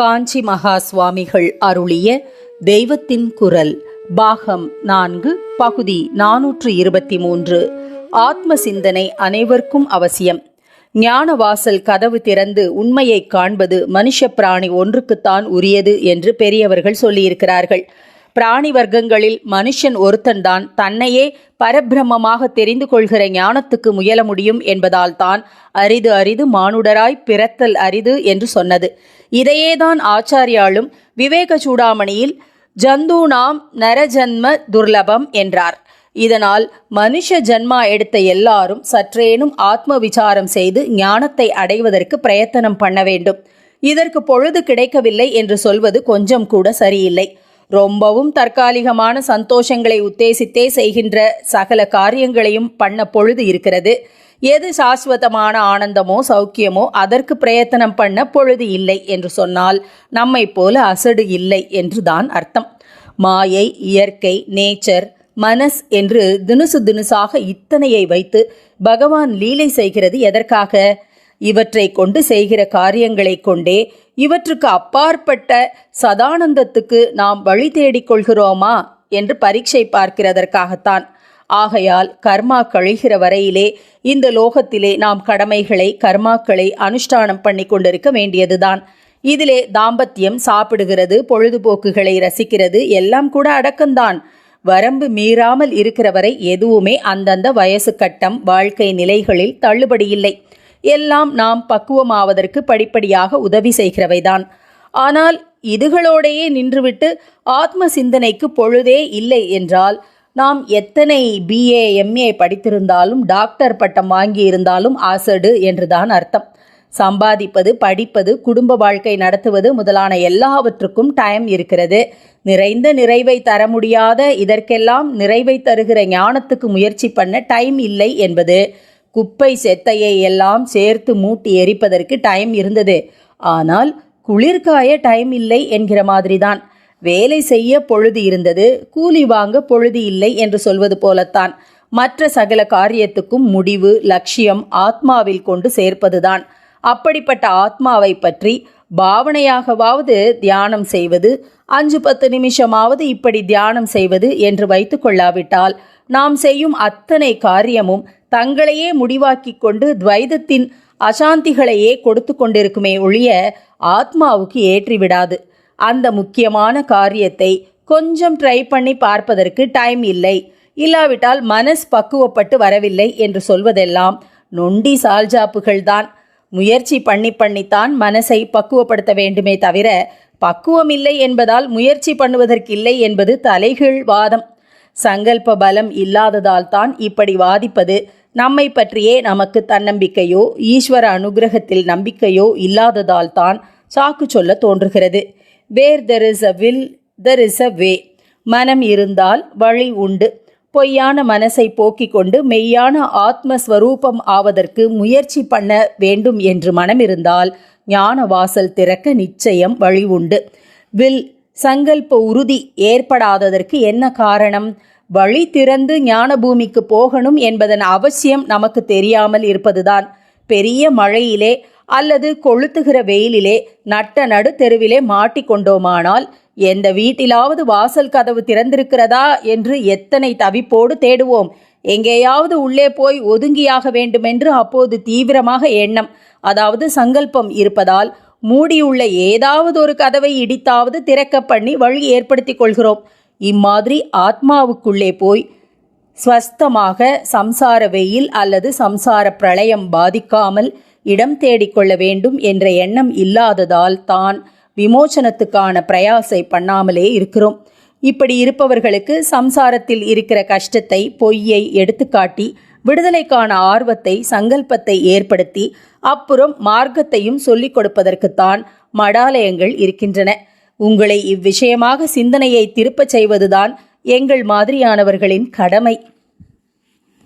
காஞ்சி மகா சுவாமிகள் அருளிய தெய்வத்தின் குரல் பாகம் நான்கு பகுதி நானூற்று இருபத்தி மூன்று. ஆத்ம சிந்தனை அனைவருக்கும் அவசியம். ஞானவாசல் கதவு திறந்து உண்மையை காண்பது மனுஷ பிராணி ஒன்றுக்குத்தான் உரியது என்று பெரியவர்கள் சொல்லியிருக்கிறார்கள். பிராணி வர்க்கங்களில் மனுஷன் ஒருத்தன்தான். தன்னையே பரபிரமமாக தெரிந்து கொள்கிற ஞானத்துக்கு முயல முடியும் என்பதால் தான் அரிது அரிது மானுடராய் பிறத்தல் அரிது என்று சொன்னது. இதையேதான் ஆச்சாரியாலும் விவேக சூடாமணியில் ஜந்தூனாம் நரஜன்ம துர்லபம் என்றார். இதனால் மனுஷ ஜன்மா எடுத்த எல்லாரும் சற்றேனும் ஆத்ம விசாரம் செய்து ஞானத்தை அடைவதற்கு பிரயத்தனம் பண்ண வேண்டும். இதற்கு பொழுது கிடைக்கவில்லை என்று சொல்வது கொஞ்சம் கூட சரியில்லை. ரொம்பவும் தற்காலிகமான சந்தோஷங்களை உத்தேசித்தே செய்கின்ற சகல காரியங்களையும் பண்ண பொழுது இருக்கிறது. எது சாஸ்வதமான ஆனந்தமோ சௌக்கியமோ அதற்கு பிரயத்தனம் பண்ண பொழுது இல்லை என்று சொன்னால் நம்மை போல அசடு இல்லை என்றுதான் அர்த்தம். மாயை இயற்கை நேச்சர் மனஸ் என்று தினுசு தினுசாக இத்தனையை வைத்து பகவான் லீலை செய்கிறது எதற்காக? இவற்றை கொண்டு செய்கிற காரியங்களை கொண்டே இவற்றுக்கு அப்பாற்பட்ட சதானந்தத்துக்கு நாம் வழி தேடிக் கொள்கிறோமா? என்று பரீட்சை பார்க்கிறதற்காகத்தான். ஆகையால் கர்மா கழிகிற வரையிலே இந்த லோகத்திலே நாம் கடமைகளை கர்மாக்களை அனுஷ்டானம் பண்ணி கொண்டிருக்க வேண்டியதுதான். இதிலே தாம்பத்தியம் சாப்பிடுகிறது பொழுதுபோக்குகளை ரசிக்கிறது எல்லாம் கூட அடக்கம்தான். வரம்பு மீறாமல் இருக்கிற வரை எதுவுமே அந்தந்த வயசு கட்டம் வாழ்க்கை நிலைகளில் தள்ளுபடியில்லை. எல்லாம் நாம் பக்குவமாவதற்கு படிப்படியாக உதவி செய்கிறவைதான். ஆனால் இதுகளோடையே நின்றுவிட்டு ஆத்ம சிந்தனைக்கு பொழுதே இல்லை என்றால் நாம் எத்தனை பிஏ எம்ஏ படித்திருந்தாலும் டாக்டர் பட்டம் வாங்கியிருந்தாலும் ஆசடு என்றுதான் அர்த்தம். சம்பாதிப்பது படிப்பது குடும்ப வாழ்க்கை நடத்துவது முதலான எல்லாவற்றுக்கும் டைம் இருக்கிறது. நிறைந்த நிறைவை தர முடியாத இதற்கெல்லாம் நிறைவை தருகிற ஞானத்துக்கு முயற்சி பண்ண டைம் இல்லை என்பது. குப்பை செத்தையை எல்லாம் சேர்த்து மூட்டி எரிப்பதற்கு டைம் இருந்தது. ஆனால் குளிர்காய டைம் இல்லை என்கிற மாதிரிதான். வேலை செய்ய பொழுது இருந்தது கூலி வாங்க பொழுது இல்லை என்று சொல்வது போலத்தான். மற்ற சகல காரியத்துக்கும் முடிவு லட்சியம் ஆத்மாவில் கொண்டு சேர்ப்பதுதான். அப்படிப்பட்ட ஆத்மாவை பற்றி பாவனையாகவாவது தியானம் செய்வது அஞ்சு பத்து நிமிஷமாவது இப்படி தியானம் செய்வது என்று வைத்து கொள்ளாவிட்டால் நாம் செய்யும் அத்தனை காரியமும் தங்களையே முடிவாக்கி கொண்டு துவைதத்தின் அசாந்திகளையே கொடுத்து கொண்டிருக்குமே ஒழிய ஆத்மாவுக்கு ஏற்றிவிடாது. அந்த முக்கியமான காரியத்தை கொஞ்சம் ட்ரை பண்ணி பார்ப்பதற்கு டைம் இல்லை. இல்லாவிட்டால் மனஸ் பக்குவப்பட்டு வரவில்லை என்று சொல்வதெல்லாம் நொண்டி சால்ஜாப்புகள்தான் முயற்சி பண்ணி பண்ணித்தான் மனசை பக்குவப்படுத்த வேண்டுமே தவிர பக்குவம் இல்லை என்பதால் முயற்சி பண்ணுவதற்கில்லை என்பது தலைகீழ் வாதம். சங்கல்ப பலம் இல்லாததால் தான் இப்படி வாதிப்பது நம்மை பற்றியே நமக்கு தன்னம்பிக்கையோ ஈஸ்வர அனுகிரகத்தில் நம்பிக்கையோ இல்லாததால் தான் சாக்கு சொல்ல தோன்றுகிறது. Where there is a will there is a way மனம் இருந்தால் வழி உண்டு. பொய்யான மனசை போக்கிக் கொண்டு மெய்யான ஆத்மஸ்வரூபம் ஆவதற்கு முயற்சி பண்ண வேண்டும் என்று மனம் இருந்தால் ஞான வாசல் திறக்க நிச்சயம் வழி உண்டு. வில் சங்கல்ப உறுதி ஏற்படாததற்கு என்ன காரணம்? வழி திறந்து ஞான பூமிக்கு போகணும் என்பதன் அவசியம் நமக்கு தெரியாமல் இருப்பதுதான். பெரிய மழையிலே அல்லது கொளுத்துகிற வெயிலிலே நட்ட நடு தெருவிலே மாட்டிக்கொண்டோமானால் எந்த வீட்டிலாவது வாசல் கதவு திறந்திருக்கிறதா என்று எத்தனை தவிப்போடு தேடுவோம். எங்கேயாவது உள்ளே போய் ஒதுங்கியாக வேண்டுமென்று அப்போது தீவிரமாக எண்ணம் அதாவது சங்கல்பம் இருப்பதால் மூடியுள்ள ஏதாவது ஒரு கதவை இடித்தாவது திறக்க பண்ணி வழி ஏற்படுத்திக் கொள்கிறோம். இம்மாதிரி ஆத்மாவுக்குள்ளே போய் ஸ்வஸ்தமாக சம்சார வெயில் அல்லது சம்சார பிரளயம் பாதிக்காமல் இடம் தேடிக்கொள்ள வேண்டும் என்ற எண்ணம் இல்லாததால் தான் விமோசனத்துக்கான பிரயாசை பண்ணாமலே இருக்கிறோம். இப்படி இருப்பவர்களுக்கு சம்சாரத்தில் இருக்கிற கஷ்டத்தை பொய்யை எடுத்துக்காட்டி விடுதலைக்கான ஆர்வத்தை சங்கல்பத்தை ஏற்படுத்தி அப்புறம் மார்க்கத்தையும் சொல்லிக் கொடுப்பதற்குத்தான் மடாலயங்கள் இருக்கின்றன. உங்களை இவ்விஷயமாக சிந்தனையை திருப்பச் செய்வதுதான் எங்கள் மாதிரியானவர்களின் கடமை.